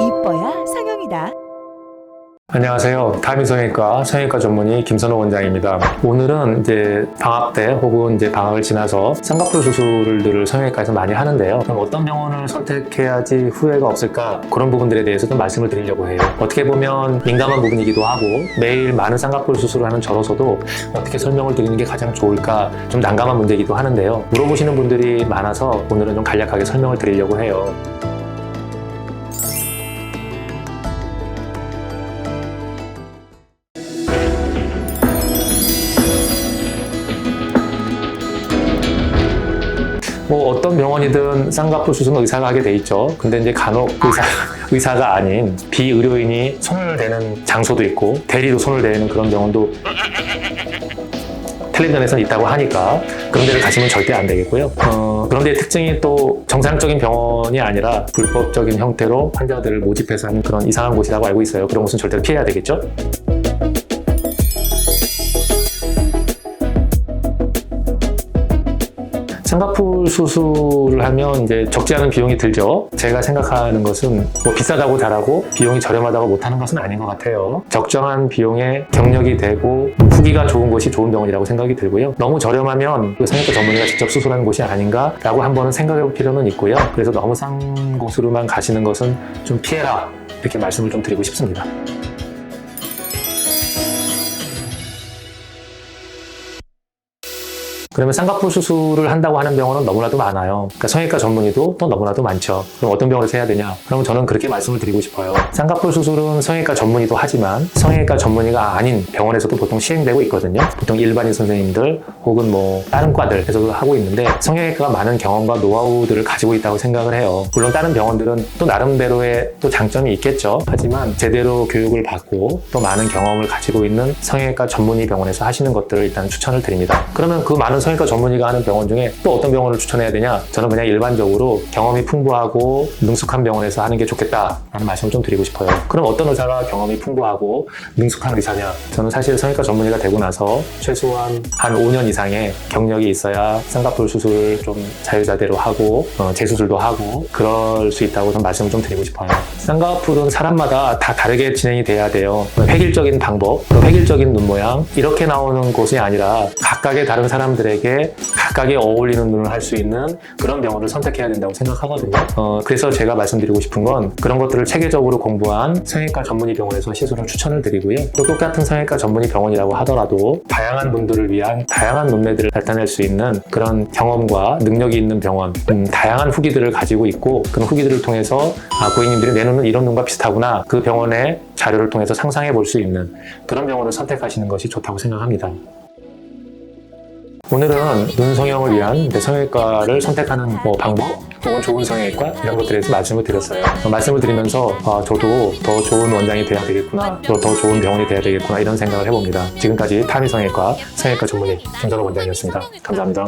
이뻐야 상영이다. 안녕하세요. 타미성형외과 성형외과 전문의 김선호 원장입니다. 오늘은 이제 방학 때 혹은 이제 방학을 지나서 쌍꺼풀 수술을 성형외과에서 많이 하는데요. 그럼 어떤 병원을 선택해야지 후회가 없을까 그런 부분들에 대해서 좀 말씀을 드리려고 해요. 어떻게 보면 민감한 부분이기도 하고 매일 많은 쌍꺼풀 수술을 하는 저로서도 어떻게 설명을 드리는 게 가장 좋을까 좀 난감한 문제이기도 하는데요. 물어보시는 분들이 많아서 오늘은 좀 간략하게 설명을 드리려고 해요. 뭐 어떤 병원이든 쌍꺼풀 수술은 의사가 하게 돼 있죠. 근데 이제 간혹 의사, 의사가 아닌 비의료인이 손을 대는 장소도 있고 대리도 손을 대는 그런 병원도 텔레비전에서 있다고 하니까 그런 데를 가시면 절대 안 되겠고요. 어, 그런 데의 특징이 또 정상적인 병원이 아니라 불법적인 형태로 환자들을 모집해서 하는 그런 이상한 곳이라고 알고 있어요. 그런 곳은 절대로 피해야 되겠죠. 쌍꺼풀 수술을 하면 이제 적지 않은 비용이 들죠. 제가 생각하는 것은 뭐 비싸다고 잘하고 비용이 저렴하다고 못하는 것은 아닌 것 같아요. 적정한 비용에 경력이 되고 후기가 좋은 곳이 좋은 병원이라고 생각이 들고요. 너무 저렴하면 그 성형외과 전문의가 직접 수술하는 곳이 아닌가라고 한번은 생각해 볼 필요는 있고요. 그래서 너무 싼 곳으로만 가시는 것은 좀 피해라 이렇게 말씀을 좀 드리고 싶습니다. 그러면 쌍꺼풀 수술을 한다고 하는 병원은 너무나도 많아요. 그러니까 성형외과 전문의도 또 너무나도 많죠. 그럼 어떤 병원에서 해야 되냐? 그러면 저는 그렇게 말씀을 드리고 싶어요. 쌍꺼풀 수술은 성형외과 전문의도 하지만 성형외과 전문의가 아닌 병원에서도 보통 시행되고 있거든요. 보통 일반인 선생님들 혹은 뭐 다른 과들에서도 하고 있는데 성형외과가 많은 경험과 노하우들을 가지고 있다고 생각을 해요. 물론 다른 병원들은 또 나름대로의 또 장점이 있겠죠. 하지만 제대로 교육을 받고 또 많은 경험을 가지고 있는 성형외과 전문의 병원에서 하시는 것들을 일단 추천을 드립니다. 그러면 그 많은 성형외과 전문의가 하는 병원 중에 또 어떤 병원을 추천해야 되냐? 저는 그냥 일반적으로 경험이 풍부하고 능숙한 병원에서 하는 게 좋겠다라는 말씀을 좀 드리고 싶어요. 그럼 어떤 의사가 경험이 풍부하고 능숙한 의사냐? 저는 사실 성형외과 전문의가 되고 나서 최소한 한 5년 이상의 경력이 있어야 쌍꺼풀 수술을 좀 자유자재로 하고 어, 재수술도 하고 그럴 수 있다고 좀 말씀을 좀 드리고 싶어요. 쌍꺼풀은 사람마다 다 다르게 진행이 돼야 돼요. 획일적인 방법, 또 획일적인 눈 모양 이렇게 나오는 곳이 아니라 각각의 다른 사람들 에게 각각의 어울리는 눈을 할 수 있는 그런 병원을 선택해야 된다고 생각하거든요. 어, 그래서 제가 말씀드리고 싶은 건 그런 것들을 체계적으로 공부한 성형외과 전문의 병원에서 시술을 추천을 드리고요. 또 똑같은 성형외과 전문의 병원이라고 하더라도 다양한 분들을 위한 다양한 눈매들을 나타낼 수 있는 그런 경험과 능력이 있는 병원, 음, 다양한 후기들을 가지고 있고 그런 후기들을 통해서 아, 고객님들이 내 눈은 이런 눈과 비슷하구나 그 병원의 자료를 통해서 상상해 볼 수 있는 그런 병원을 선택하시는 것이 좋다고 생각합니다. 오늘은 눈 성형을 위한 이제 성형외과를 선택하는 뭐 방법 혹은 좋은 성형외과 이런 것들에 대해서 말씀을 드렸어요. 어, 말씀을 드리면서 아, 저도 더 좋은 원장이 돼야 되겠구나, 또 더 좋은 병원이 돼야 되겠구나 이런 생각을 해봅니다. 지금까지 타미 성형외과 성형외과 전문의 김선호 원장이었습니다. 감사합니다.